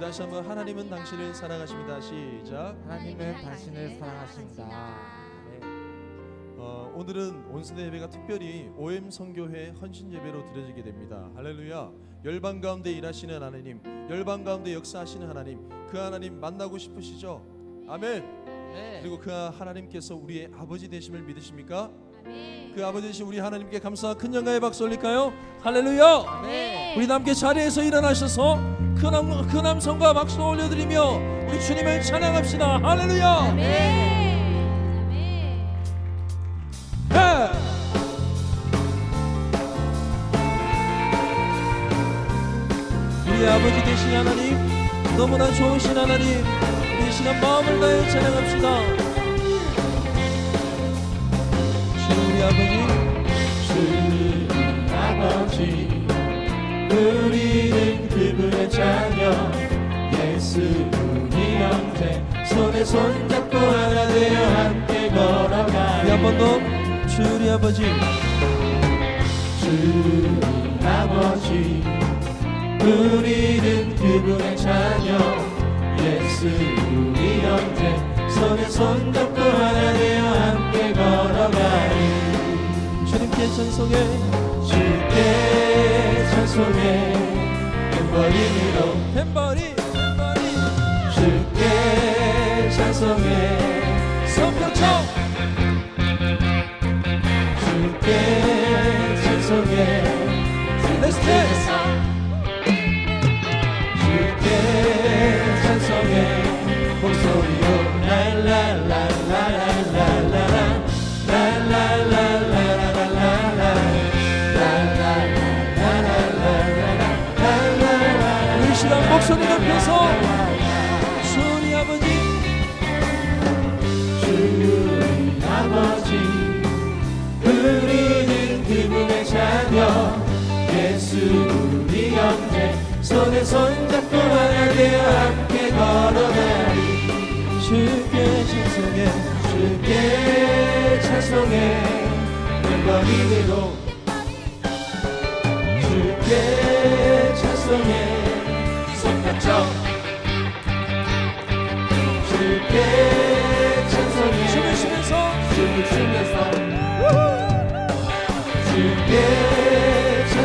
우리 다시 한번 하나님은 당신을 사랑하십니다. 시작. 하나님은 당신을 사랑하십니다. 네. 어, 오늘은 온수대 예배가 특별히 OM 성교회 헌신 예배로 드려지게 됩니다. 할렐루야. 열방 가운데 일하시는 하나님, 열방 가운데 역사하시는 하나님, 그 하나님 만나고 싶으시죠? 아멘. 네. 그리고 그 하나님께서 우리의 아버지 되심을 믿으십니까? 그 아버지 되신 우리 하나님께 감사와 큰 영광의 박수 올릴까요? 할렐루야. 네. 우리 함께 자리에서 일어나셔서 그, 남, 그 남성과 박수 올려드리며 우리 주님을 찬양합시다. 할렐루야. 네. 우리 아버지 되신 하나님 너무나 좋으신 하나님 우리 이 시간 마음을 다해 찬양합시다 주 우리 아버지 주 아버지 우리는 그분의 자녀 예수 우리 형제 손에 손잡고 하나 되어 함께 걸어가 우리 한번 더. 주 우리 아버지. 주 아버지. 우리는 그분의 자녀 예수 우리 형제 손에 손잡고 하나 되어 함께 걸어가리. 주님께 찬송해 찬송해 ember이로 햄버리 햄버리. 주께 찬송해. 성경청 주께 찬송해. 레스 예수 우리 형제 손에 손잡고 하나 되어 함께 걸어가리. 주께 찬송해 주께 찬송해. 멤버리로. 주께 찬송해. 손뼉쳐. 주께 찬송해. 춤을 추면서. 춤을 추면서. 주께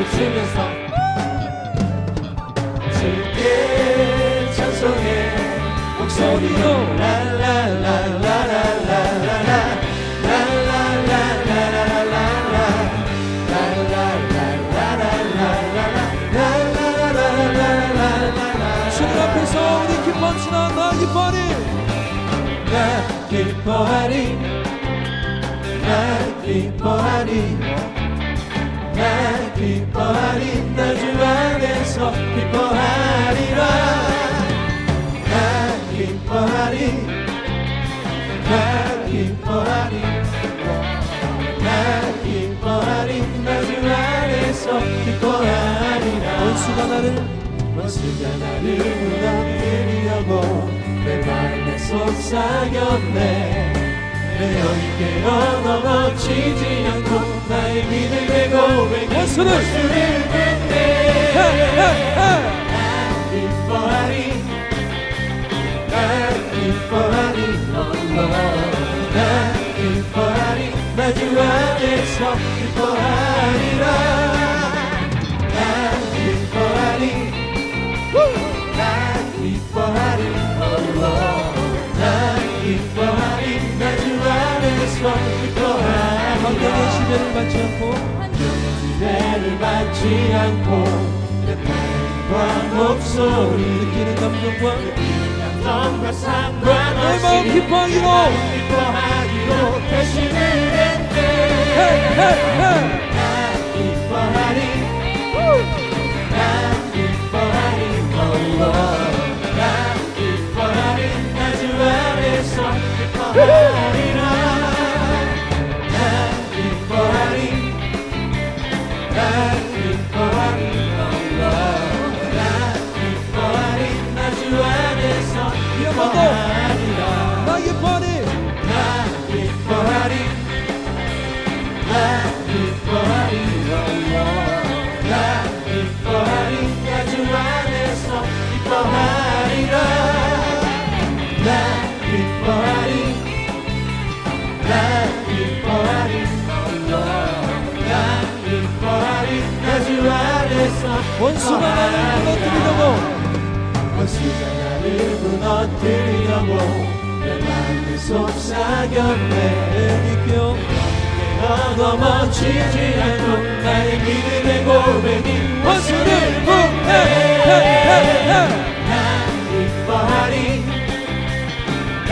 춤을 추면서. 주께 찬송해. 목소리로 나 기뻐하리. 나 기뻐하리 나 기뻐하리 나 주 안에서 기뻐하리라 나 기뻐하리 나 기뻐하리 나 기뻐하리 나 주 안에서 기뻐하리라 원수가 나를 원수가 나를 무너뜨리려고 내 마음에 속삭였네 깨어 넘어지지 않고 나의 믿을 내고 원수를! 듣네 헤헤헤 기뻐하리. 나 기뻐하리 않고 은혜를 받지 않고 내 팬과 목소리 느끼는 감정과 느끼는 감정과 상관없이 내 마음 기뻐하기로 기뻐하기로 대신 은혜인데 나 기뻐하리. 나 기뻐하리. 너희와 나 기뻐하리. 나주 안에서 기뻐하리. 원수가 나를 무너뜨리려고. 원수가 나를 무너뜨리려고 내 마음을 속삭였네 믿겨 너 넘어지지 않고 나의 믿음의 고백이 원수를 무해해해해 나 기뻐하리 나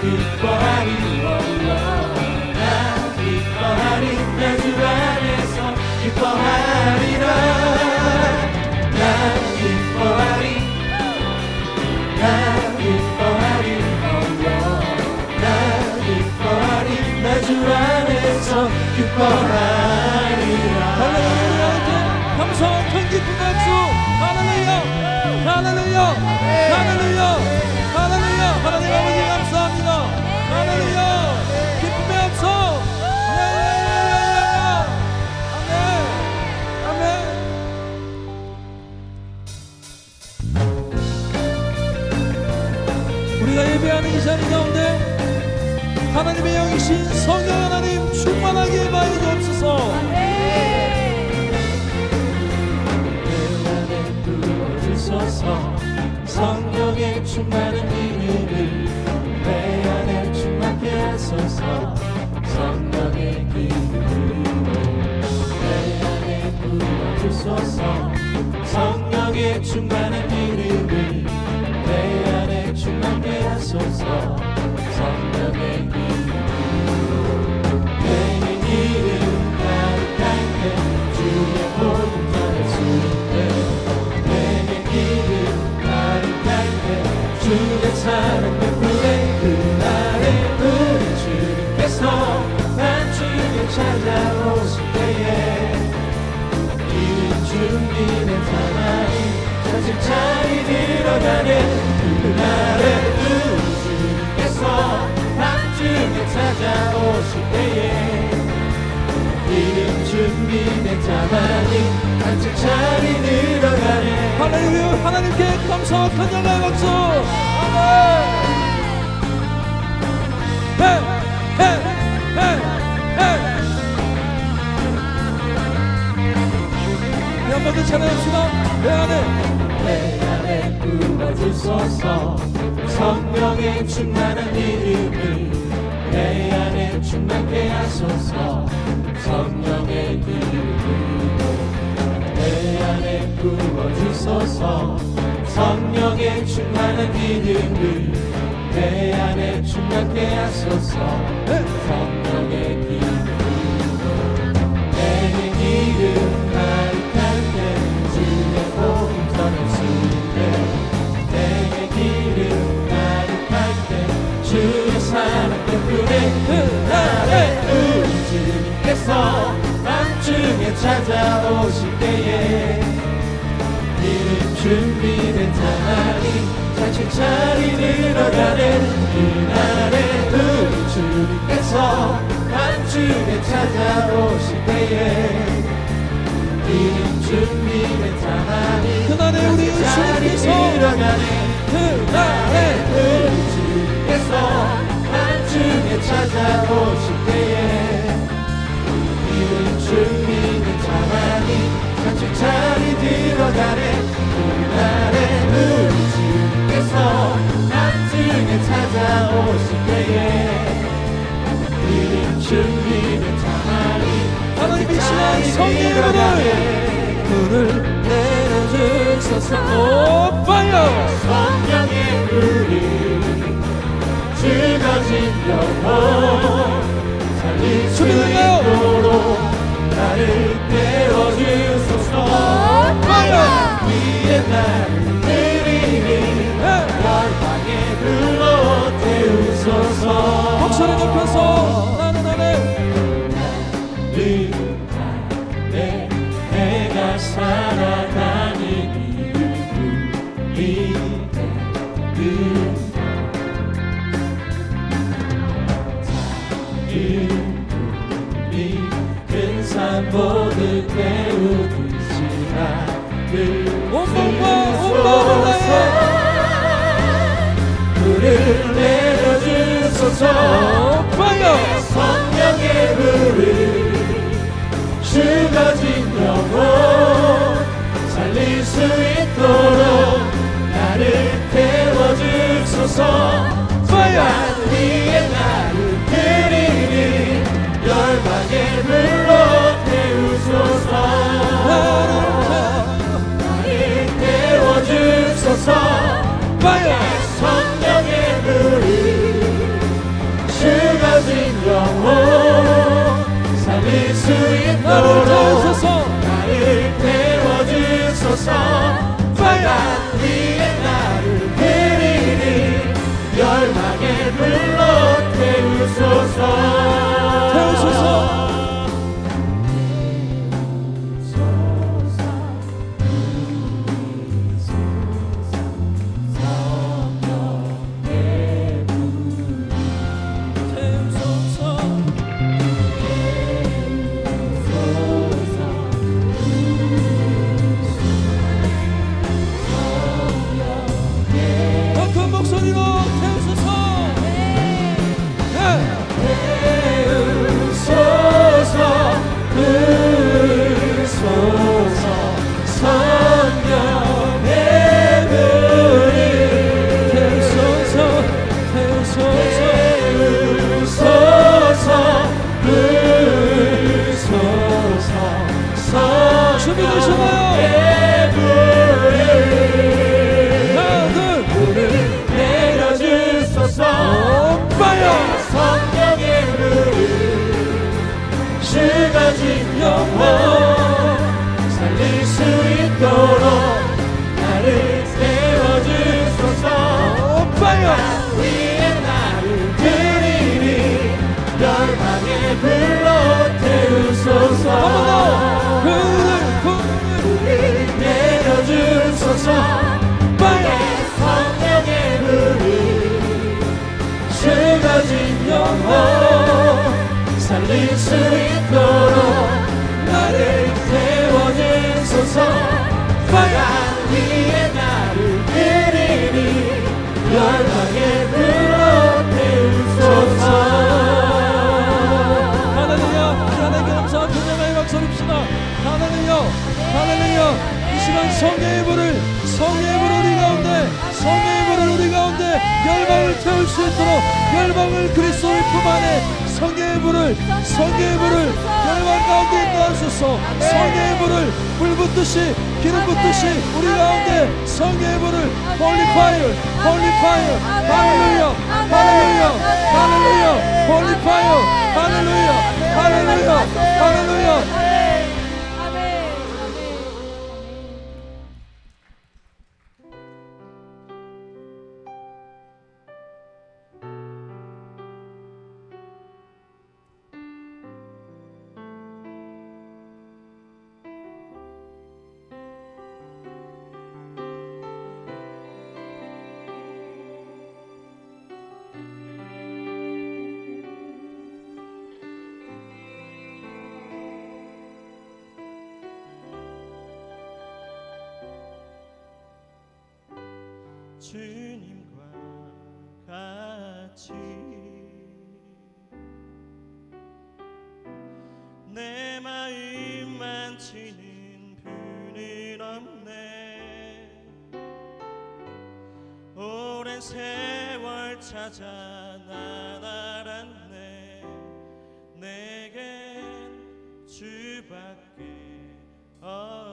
기뻐하리 기뻐하리라 할렐루야 감사한 기쁜 박수 할렐루야 할렐루야 할렐루야 할렐루야 하나님의 영이신 성령 하나님 충만하게 많이 주옵소서. 부어주소서 성령의 충만한 이름을 내 안에 충만케 하소서. 성령의 기름으로 내 안에 부어주소서 성령의 충만한 이름을 내 안에 충만케 하소서. 성령의 기름 준비된 사람이 사실 자리 들어가네 그날에 우리 주님께서 나중에 찾아오실 때에 이름 준비된 자만이 같이 자리 들어가네. 할렐루야 하나님께 감사와 찬양의 박수. 아멘. 헤헤헤헤 한번더 찬양합시다 내 안에. 내 안에 부어주소서 성령의 충만한 이름을 내 안에 충만케 하소서. 성령의 이름으로 내 안에 부어주소서. 성령의 충만한 이름을 내 안에 충만케 하소서. 성령의 이름으로 내 기름 가 오실 때에 이름 준비된 자만이 자칫 자리 들어가는 그날에 우리 주님께서 밤중에 찾아오실 때에 이름 준비된 자만이 그날에 우리 주님께서 그날에 우리 주님께서 밤중에 찾아오실 때에 Yeah. 수 있도록 나를 태워주소서. 파이 죽어진 영혼 살릴 수 있도록 나를 태워주소서. 파이어 위에 나를 드리니 열방의 불로 태우소서. 불을 불을 내려주소서. 파이어 성령의 불을 죽어진 영혼 수 있도록 불을 성령의 불을 열방 가운데 있하소서 성령의 불을 불 붙듯이 기름 붙듯이 우리 가운데 성령의 불을 홀리 파이어 홀리 파이어 할렐루야 할렐루야 할렐루야 홀리 파이어 할렐루야 할렐루야 할렐루야 주님과 같이 내 마음 만지는 분은 없네. 오랜 세월 찾아 난 알았네. 내겐 주밖에 없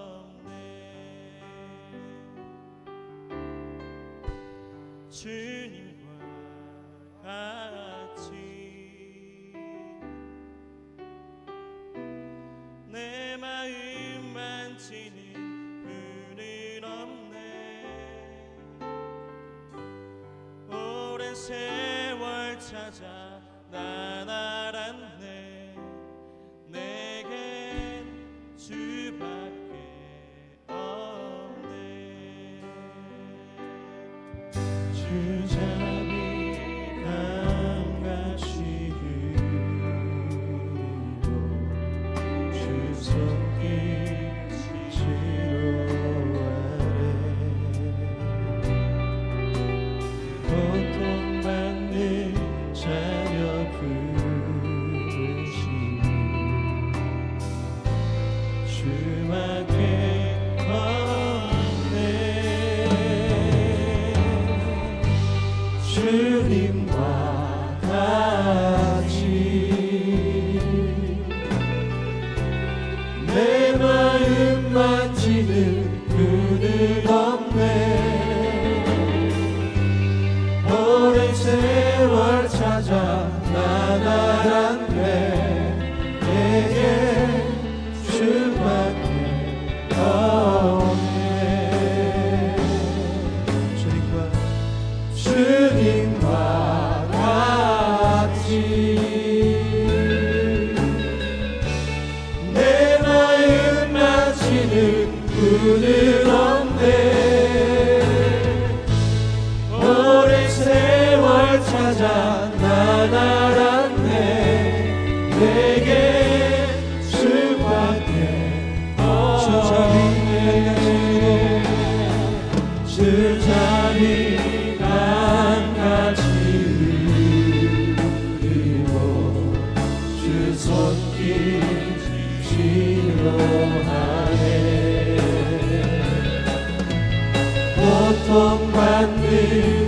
주님과 같이 내 마음 만지는 분은 없네. 오랜 세월 찾아 난 알았 you. Pınar 주자비 강같이 흐르고 주 손길 필요하네. 고통받는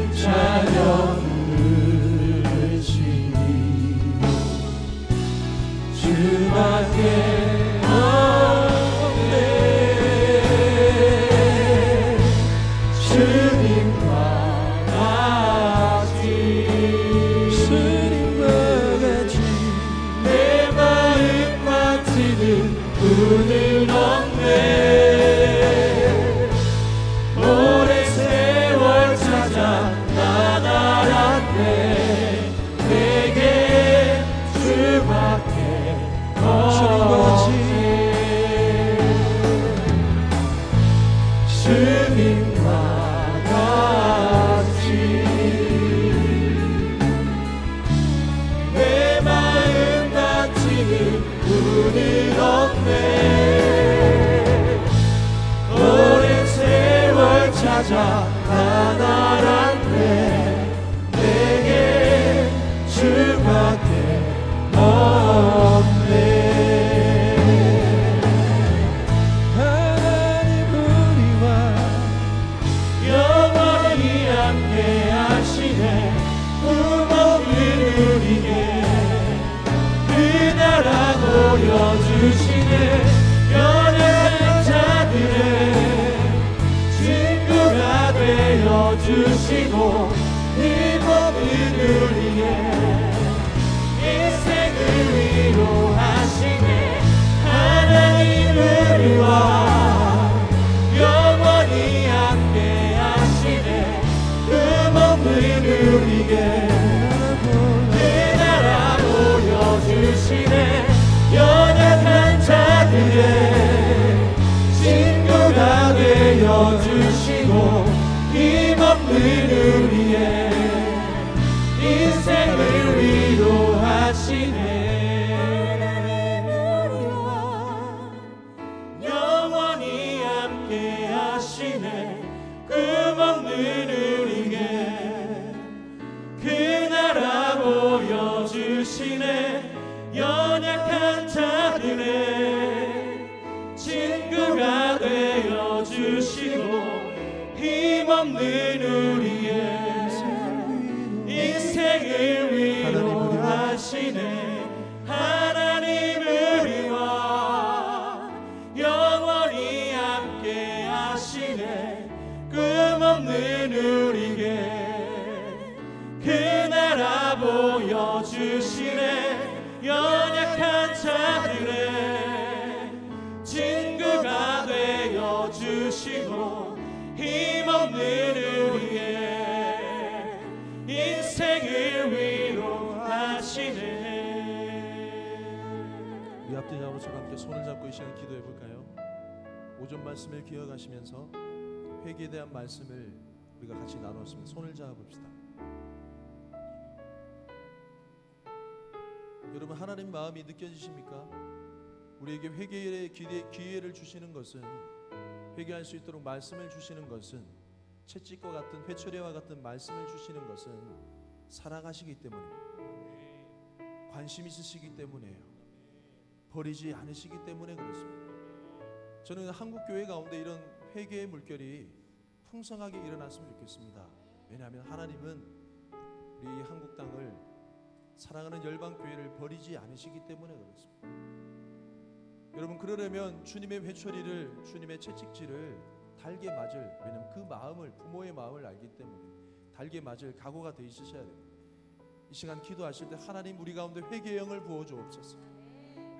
이 시간 기도해 볼까요? 오전 말씀을 기억하시면서 회개에 대한 말씀을 우리가 같이 나눴습니다. 손을 잡아 봅시다. 여러분 하나님 마음이 느껴지십니까? 우리에게 회개의 기회, 기회를 주시는 것은 회개할 수 있도록 말씀을 주시는 것은 채찍과 같은 회초리와 같은 말씀을 주시는 것은 사랑하시기 때문입니다. 관심 있으시기 때문에요. 버리지 않으시기 때문에 그렇습니다. 저는 한국 교회 가운데 이런 회개의 물결이 풍성하게 일어났으면 좋겠습니다. 왜냐하면 하나님은 우리 한국 땅을 사랑하는 열방 교회를 버리지 않으시기 때문에 그렇습니다. 여러분 그러려면 주님의 회초리를 주님의 채찍질을 달게 맞을 왜냐하면 그 마음을 부모의 마음을 알기 때문에 달게 맞을 각오가 돼 있으셔야 됩니다. 이 시간 기도하실 때 하나님 우리 가운데 회개의 영을 부어 주옵소서.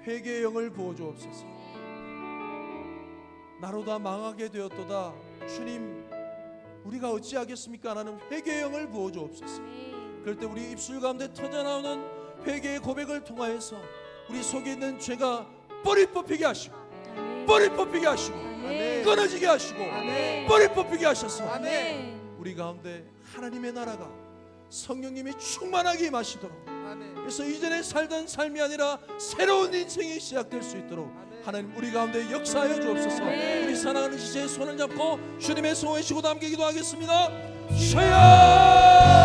회개의 영을 부어 주옵소서. 나로다 망하게 되었도다. 주님, 우리가 어찌하겠습니까? 나는 회개의 영을 부어 주옵소서. 그럴 때 우리 입술 가운데 터져 나오는 회개의 고백을 통하여서 우리 속에 있는 죄가 뿌리 뽑히게 하시고 뿌리 뽑히게 하시고 끊어지게 하시고 뿌리 뽑히게 하셔서 우리 가운데 하나님의 나라가 성령님이 충만하게 임하시도록 그래서 이전에 살던 삶이 아니라 새로운 인생이 시작될 수 있도록 하나님 우리 가운데 역사하여 주옵소서. 우리 사랑하는 지체의 손을 잡고 주님의 손에 쉬고 담기기도 하겠습니다. 쉬어요